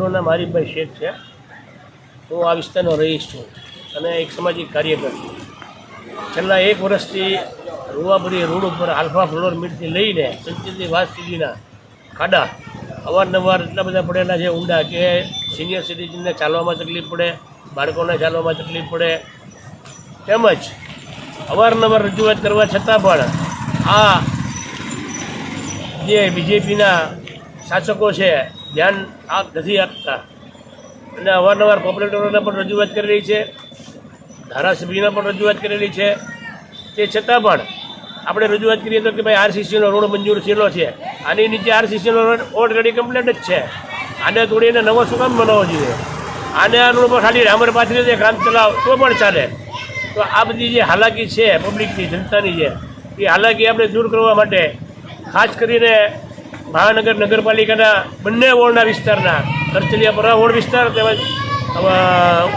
મારું નામ હરીફભાઈ શેખ છે. હું આ વિસ્તારનો રહીશ છું અને એક સામાજિક કાર્યકર છું. છેલ્લા એક વર્ષથી રૂવાબરી રોડ ઉપર આલ્ફા ફ્લોર મીટથી લઈને સંચિતની વાત સુધીના ખાડા અવારનવાર એટલા બધા પડેલા છે ઊંડા કે સિનિયર સિટીઝનને ચાલવામાં તકલીફ પડે, બાળકોને ચાલવામાં તકલીફ પડે. તેમજ અવારનવાર રજૂઆત કરવા છતાં પણ આ જે બીજેપીના શાસકો છે ધ્યાન આપ નથી આપતા. અને અવારનવાર કોર્પોરેટરોને પણ રજૂઆત કરેલી છે, ધારાસભ્યને પણ રજૂઆત કરેલી છે. તે છતાં પણ આપણે રજૂઆત કરીએ તો કે ભાઈ આરસીસીનો રોડ મંજૂર થયેલો છે. આની નીચે આરસીસીનો રોડ ઓલરેડી કમ્પ્લીટ જ છે. આને તોડીને નવો શું કામ બનાવવો જોઈએ? આને આ રોડ પર ખાલી રામર પાથરી જે કામ ચલાવ, તો પણ ચાલે. તો આ બધી જે હાલાકી છે પબ્લિકની જનતાની છે એ હાલાકી આપણે દૂર કરવા માટે ખાસ કરીને મહાનગર નગરપાલિકાના બંને વોર્ડના વિસ્તારના કરચલિયાપરા વોર્ડ વિસ્તાર તેમજ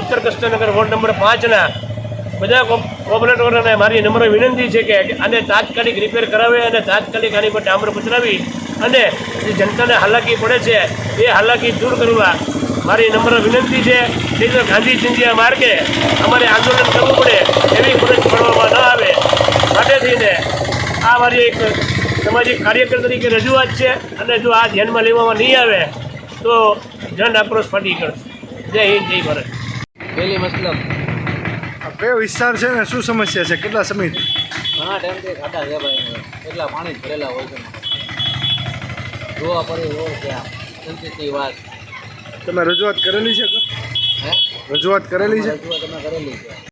ઉત્તર કસ્તનગર વોર્ડ નંબર પાંચના બધા કોર્પોરેટરોને મારી નમ્ર વિનંતી છે કે આને તાત્કાલિક રિપેર કરાવે અને તાત્કાલિક આની પર ડામર પથરાવી અને જે જનતાને હાલાકી પડે છે એ હાલાકી દૂર કરવા મારી નમ્ર વિનંતી છે. નહીં ગાંધી ચિંધ્યા માર્ગે અમારે આંદોલન કરવું પડે એવી ફરજ પડવામાં ન આવે. માટે થઈને આ મારી એક સામાજિક કાર્યકર તરીકે રજૂઆત છે અને જો આ ધ્યાનમાં લેવામાં નહીં આવે તો જન આક્રોશ ફાટી કરશે જય હિન્દ જય ભારત. પહેલી મતલબ. આ કયો વિસ્તાર છે ને શું સમસ્યા છે? કેટલા સમયથી ઘણા ટાઈમથી ઘાટા છે ભાઈ. કેટલા પાણી જ ભરેલા હોય છે. જોવા પડે હોય ત્યાં વાત. તમે રજૂઆત કરેલી છે? હે? રજૂઆત કરેલી છે? રજૂઆત અમે કરેલી છે.